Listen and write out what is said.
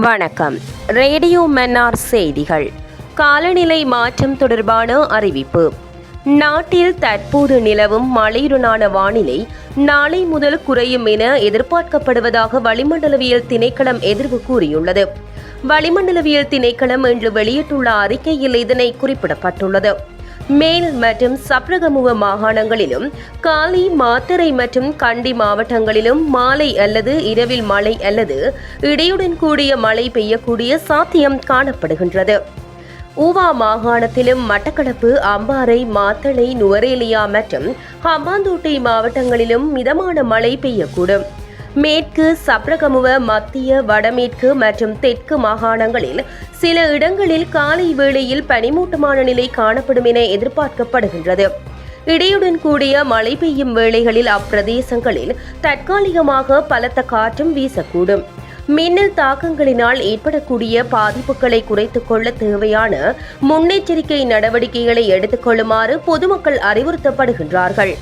வணக்கம். ரேடியோ மன்னார் செய்திகள். காலநிலை மாற்றம் தொடர்பான அறிவிப்பு. நாட்டில் தற்போது நிலவும் மழையுடனான வானிலை நாளை முதல் குறையும் என எதிர்பார்க்கப்படுவதாக வளிமண்டலவியல் திணைக்களம் எதிர்வு கூறியுள்ளது. வளிமண்டலவியல் திணைக்களம் இன்று வெளியிட்டுள்ள அறிக்கையில் இதனை குறிப்பிடப்பட்டுள்ளது. மேல் மற்றும் சப்ரகமுக மாகாணங்களிலும் காலி மாத்தறை மற்றும் கண்டி மாவட்டங்களிலும் மாலை அல்லது இரவில் மழை அல்லது இடையுடன் கூடிய மழை பெய்யக்கூடிய சாத்தியம் காணப்படுகின்றது. ஊவா மாகாணத்திலும் மட்டக்களப்பு அம்பாறை மாத்தளை நுவரேலியா மற்றும் ஹம்பாந்தோட்டை மாவட்டங்களிலும் மிதமான மழை பெய்யக்கூடும். மேற்கு சப்ரகமுவ மத்திய வடமேற்கு மற்றும் தெற்கு மாகாணங்களில் சில இடங்களில் காலை வேளையில் பனிமூட்டமான நிலை காணப்படும் என எதிர்பார்க்கப்படுகின்றது. இடியுடன் கூடிய மழை பெய்யும் வேளைகளில் அப்பிரதேசங்களில் தற்காலிகமாக பலத்த காற்றும் வீசக்கூடும். மின்னல் தாக்கங்களினால் ஏற்படக்கூடிய பாதிப்புகளை குறைத்துக் கொள்ள தேவையான முன்னெச்சரிக்கை நடவடிக்கைகளை எடுத்துக் கொள்ளுமாறு பொதுமக்கள் அறிவுறுத்தப்படுகின்றார்கள்.